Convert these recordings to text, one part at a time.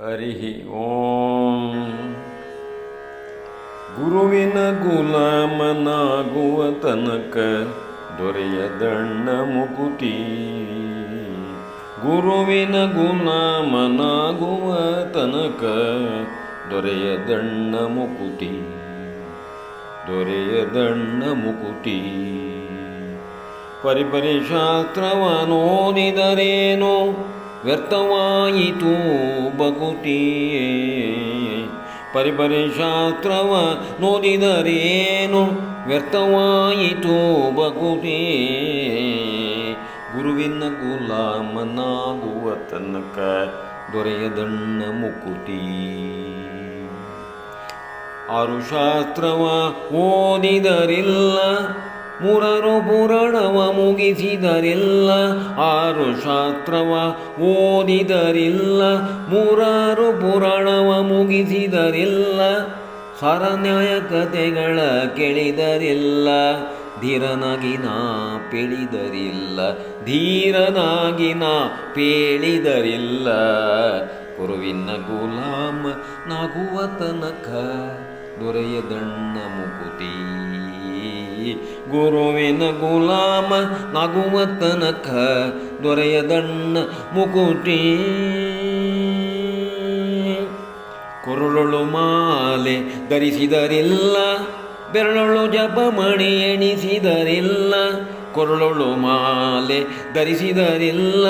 ಹರಿ ಓಂ. ಗುರುವಿನ ಗುಲಾಮನಾಗುವ ತನಕ ದೊರೆಯದಣ್ಣ ಮುಕುತಿ. ಗುರುವಿನ ಗುಲಾಮನಾಗುವ ತನಕ ದೊರೆಯದಣ್ಣ ಮುಕುತಿ. ದೊರೆಯದಣ್ಣ ಮುಕುತಿ. ಪರಿಪರಿ ಶಾಸ್ತ್ರವ ನೋಡಿದರೇನೋ? ವ್ಯರ್ಥವಾಯಿತು ಬಗುತಿಯೇ ಪರಿಪರಿ ಶಾಸ್ತ್ರವ ನೋಡಿದರೇನು? ವ್ಯರ್ಥವಾಯಿತು ಬಗುತಿ ಗುರುವಿನ ಗುಲಾಮನಾಗುವ ತನಕ ದೊರೆಯದಣ್ಣ ಮುಕುತಿ ಆರು ಶಾಸ್ತ್ರವ ಓದಿದರಿಲ್ಲ. ಮುರರು ಪುರಾಣವ ಮುಗಿಸಿದರಿಲ್ಲ, ಆರು ಶಾಸ್ತ್ರವ ಓದಿದರಿಲ್ಲ, ಮೂರಾರು ಪುರಾಣವ ಮುಗಿಸಿದರಿಲ್ಲ, ಸರನ್ಯಾಯ ಕಥೆಗಳ ಕೇಳಿದರಿಲ್ಲ, ಧೀರನಾಗಿ ನಾ ಪೇಳಿದರಿಲ್ಲ, ಧೀರನಾಗಿ ನಾ ಪೇಳಿದರಿಲ್ಲ. ಗುರುವಿನ ಗುಲಾಮ ನಾಗುವ ತನಕ ದೊರೆಯದಣ್ಣ ಮುಕುತಿ. ಗುರುವಿನ ಗುಲಾಮ ನಗುವ ತನಕ ದೊರೆಯದಣ್ಣ ಮುಕುಟಿ. ಕೊರಳು ಮಾಲೆ ಧರಿಸಿದರಿಲ್ಲ, ಬೆರಳೊಳು ಜಪಮಣಿ ಎಣಿಸಿದರಿಲ್ಲ, ಕೊರಳೊಳು ಮಾಲೆ ಧರಿಸಿದರಿಲ್ಲ,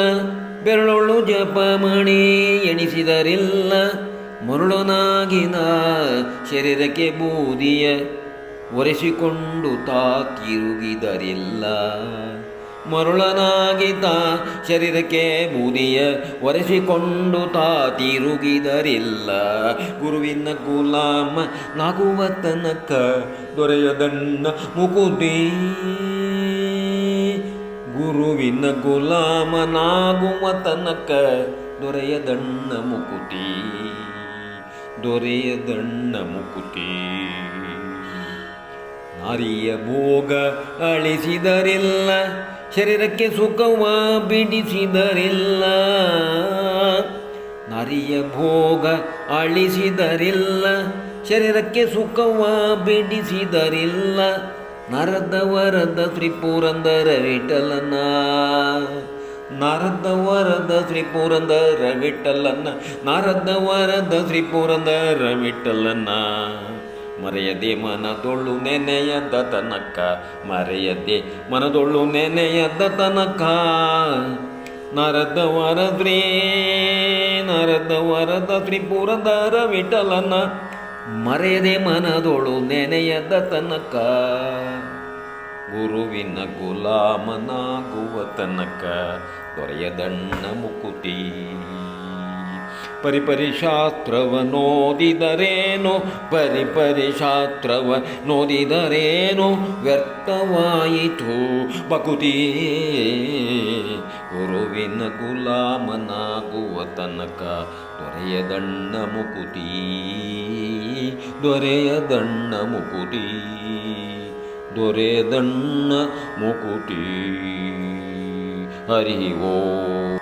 ಬೆರಳೊಳು ಜಪಮಣಿ ಎಣಿಸಿದರಿಲ್ಲ ಮರುಳುನಾಗಿನ ಶರೀರಕ್ಕೆ ಬೂದಿಯ ಒರೆಸಿಕೊಂಡು ತಾ ತಿರುಗಿದರಿಲ್ಲ ಮರುಳನಾಗಿದ್ದ ಶರೀರಕ್ಕೆ ಬೂದಿಯ ಒರೆಸಿಕೊಂಡು ತಾ ತಿರುಗಿದರಿಲ್ಲ. ಗುರುವಿನ ಗುಲಾಮ ನಾಗುವ ತನಕ ದೊರೆಯದಣ್ಣ ಮುಕುತಿ ಗುರುವಿನ ಗುಲಾಮನಾಗುವ ತನಕ ದೊರೆಯದಣ್ಣ ಮುಕುತಿ ದೊರೆಯದಣ್ಣ ಮುಕುತಿ ನಾರಿಯ ಭೋಗ ಅಳಿಸಿದರಿಲ್ಲ, ಶರೀರಕ್ಕೆ ಸುಖವ ಬಿಡಿಸಿದರಿಲ್ಲ. ನರಿಯ ಭೋಗ ಅಳಿಸಿದರಿಲ್ಲ, ಶರೀರಕ್ಕೆ ಸುಖವ ಬಿಡಿಸಿದರಿಲ್ಲ. ನರದ ವರದ ತ್ರಿಪುರಂದರ ವಿಠಲನ ನಾರದ ವರದ ತ್ರಿಪುರಂದರ ವಿಠಲನ ನಾರದ ವರದ ತ್ರಿಪುರಂದರ ವಿಠಲನ ಮರೆಯದೆ ಮನದೊಳ್ಳು ನೆನೆಯದ ತನಕ, ಮರೆಯದೆ ಮನದೊಳ್ಳು ನೆನೆಯದ ತನಕ. ನರದ ವರದ್ರೇ ನರದ ವರದ ತ್ರಿಪುರದರ ವಿಠಲನ, ಮರೆಯದೆ ಮನದೊಳು ನೆನೆಯದ ತನಕ. ಗುರುವಿನ ಗುಲಾಮನಾಗುವ ತನಕ, ದೊರೆಯದಣ್ಣ ಮುಕುತಿ. ಪರಿಪರಿ ಶಾಸ್ತ್ರವ ನೋದಿದರೇನೋ ಪರಿಪರಿ ಶಾಸ್ತ್ರವ ನೋದಿದರೇನೋ ವ್ಯರ್ಥವಾಯಿತು. ಬಕುತಿ ಗುರುವಿನ ಗುಲಾಮನಾಗುವ ತನಕ ದೊರೆಯದಣ್ಣ ಮುಕುತಿ. ದೊರೆಯದಣ್ಣ ಮುಕುತಿ. ದೊರೆಯದಣ್ಣ ಮುಕುತಿ. ಹರಿ ಓ.